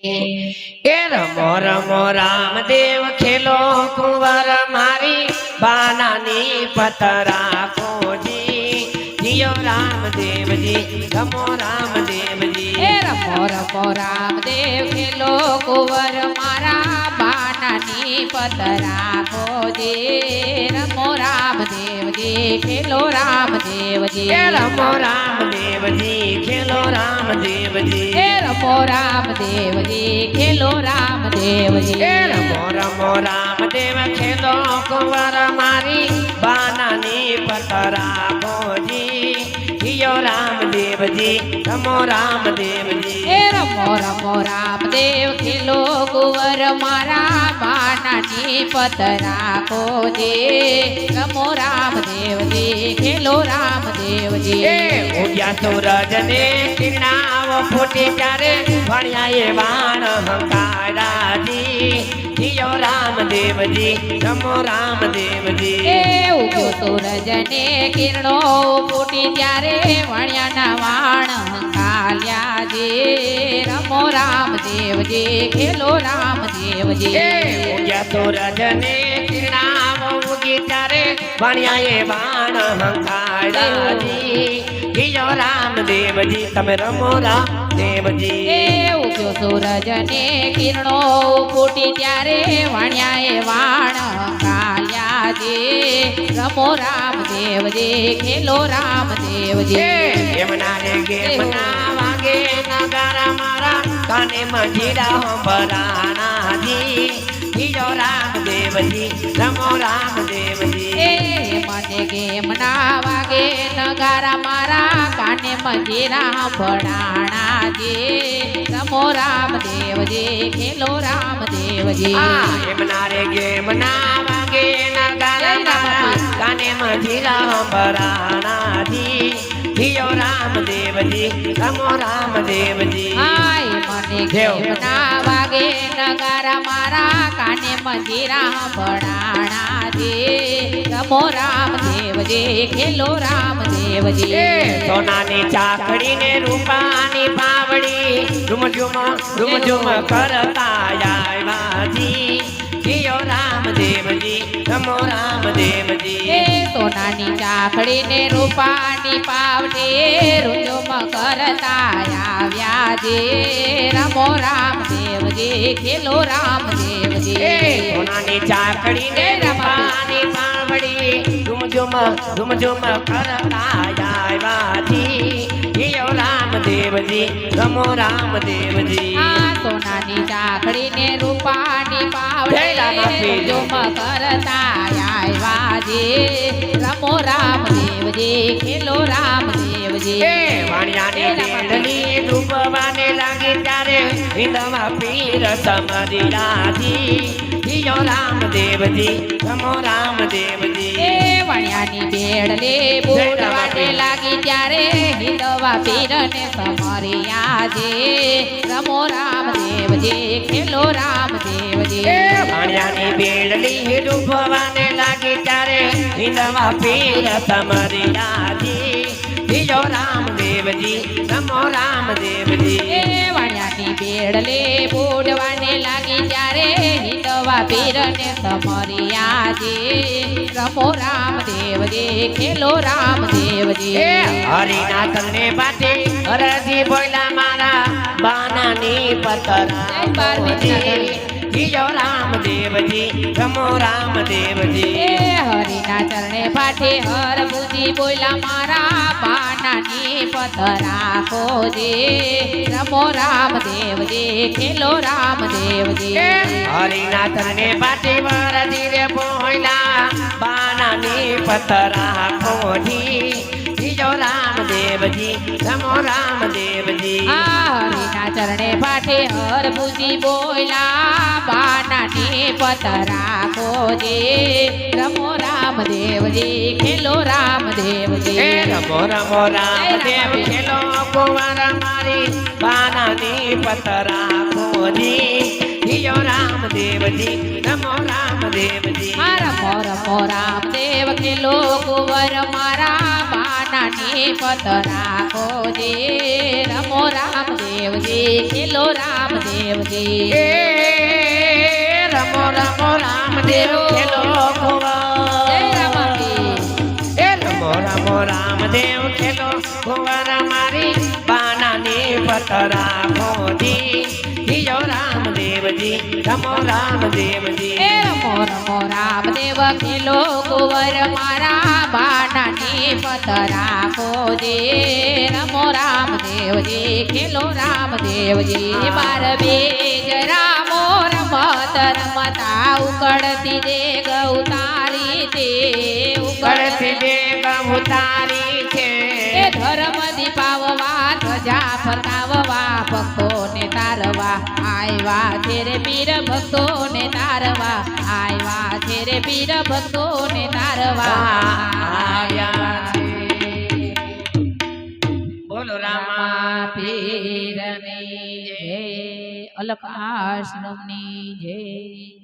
એ રમો રમો રામદેવ ખેલો કુંવર મારી બાનાની પતરા કોજી જીયો રામદેવજી રમો રામદેવજી એ રમો રમો રામદેવ ખેલો કુંવર મારા બાનાની પતરા ખોજે રમો રામદેવજી ખેલો રામદેવજી એ રમો રામદેવજી ખેલો રામદેવજી मो राम देव जी खेलो राम देव जी रमो राम देव खेलो कुंवर मारी। बानानी पतरा जी। राम देव जी रमो रामदेव जी। रमो रमो रामदेव खेलो कुंवर मारा। बानानी पतरा जी। रमो रामदेव जी खेलो रामदेव जी। उद्या सूरज तो ने किरणा ફૂટી ત્યારે ભણ્યા એ વાણ હંકારાજી જીયો રામદેવજી રમો રામદેવજી એ ઉગ્યો સૂરજને કિરણો ફૂટી ત્યારે વણ્યાના વાણ હંકાલ્યા જે રમો રામદેવજી ખેલો રામદેવજી એ ઉગ્યા સૂરજને કિરણાઓ ઉગી ત્યારે ભણ્યા એ વાણ હંકારાજી જીયો રામદેવજી તમે રમો રામદેવજી એ ઉગ્યો સૂરજને કિરણો ફૂટી ત્યારે વણ્યા એ વાણ કાલ્યા જે. રમો રામદેવજી ખેલો રામદેવજી એમના રે ગેમના વાગે નગારા મારા કાને મજીરા ભરાણાજી જીજો રામદેવજી રમો રામદેવજી એ મને ગેમના વાગે નગારા મારા કાને મંજીરા ભણાણા જે રમો રામદેવજી ખેલો રામદેવજી આ એમના રે ગેમના વાગે નગારા મારા કાને મંજીરા હંભરાણાજી જીજો રામદેવજી રમો રામદેવજી આય મને દેવ. ગેમના વાગે નગારા મારા કાને મંજીરા ભણાણા જે રમો ખેલો રામદેવજી. સોનાની સોનાની ચાકડીને રૂપાની પાવડી ઝુમ ઝુમ ઝુમ ઝુમ કરતા આવ્યાજી જીઓ રામદેવજી નમો રામદેવજી. સોનાની ચાકડીને રૂપાની પાવડી રૂજોમ કરતા આવ્યા જે રમો રામદેવજી ખેલો રામદેવજી. સોનાની ચાકડીને રૂપાની પાવડી ઝુમ ઝુમ ઝુમ ઝુમ કરતા આવ્યાજી જીઓ રામદેવજી નમો રામદેવજી સોનાની ચાકડીને રૂપાની પાવડે. રૂજોમ કરતા આવ્યા રમો રામદેવજી ખેલો રામદેવજી રામદેવજી વણ્યાની બેડલે બુડવાને લાગી ત્યારે હિંદવા પીરને સમરિયા જે રમો રામદેવજી ખેલો રામદેવજી એ વાણિયાની બેડલી ડૂબવાને લાગી ત્યારે હિંદમાં પીર સમાધિ રાજી જીયો રામદેવજી નમો રામદેવજી એ વણ્યાની બેડલે બુડવાને લાગી ત્યારે હિંદવા પીરને સમરિયા જે રામદેવ રામદેવજી ખેલો રામદેવજી એ! હરિના તને બાટે હરજી બોલા મારા બાનાની પતરા પાર્વતી. જીયો રામદેવજી રમો રામદેવજી એ હરિના ચરણે પાઠે હર બુદ્ધિ બોલા મારા પાનાની પતરા ખોજે રમો રામદેવજી ખેલો રામદેવજી હરિના ચરણે પાઠે વરજી ધીરે બોલા પાનાની પતરા ખોજી जो राम देव जी नमो राम देव जी हरिना चरणे पाठे हर बुझी बोला बाना ने पतरा को जे नमो राम देव जी खेलो राम देव जी रमो रमो राम देव खेलो कुमार मारी बाना ने पतरा को जी जियो राम देव जी नमो राम देव जी। हर मोर मोर राम देव के लोग मारा बाण મારા પત રાખો જે. રમો રામદેવજી ખેલો રામદેવજી રમો રમો રામદેવ ખેલો જય રમો રમો રામદેવ ખેલો ભુવન મારી બાનાની પતરા ખોજી જીજો રામદેવજી રમો રામદેવજી રમો રમો રામદેવ ખેલો કુંવર મારા બાનાની પત રાખો જે રમો રામદેવજી ખેલો રામદેવજી બાર બેજ રામો રમત રમતા ઉકળતી દે ગૌતારી તે ઉકળતી દે ગૌતારી છે. ધર્મ દીપાવવા ધજા ફરકાવવા ભક્તોને તારવા આવ્યા છે રે પીર ભક્તોને તારવા આવ્યા છે રે પીર ભક્તોને તારવા. અલખ આશ્રમની જય.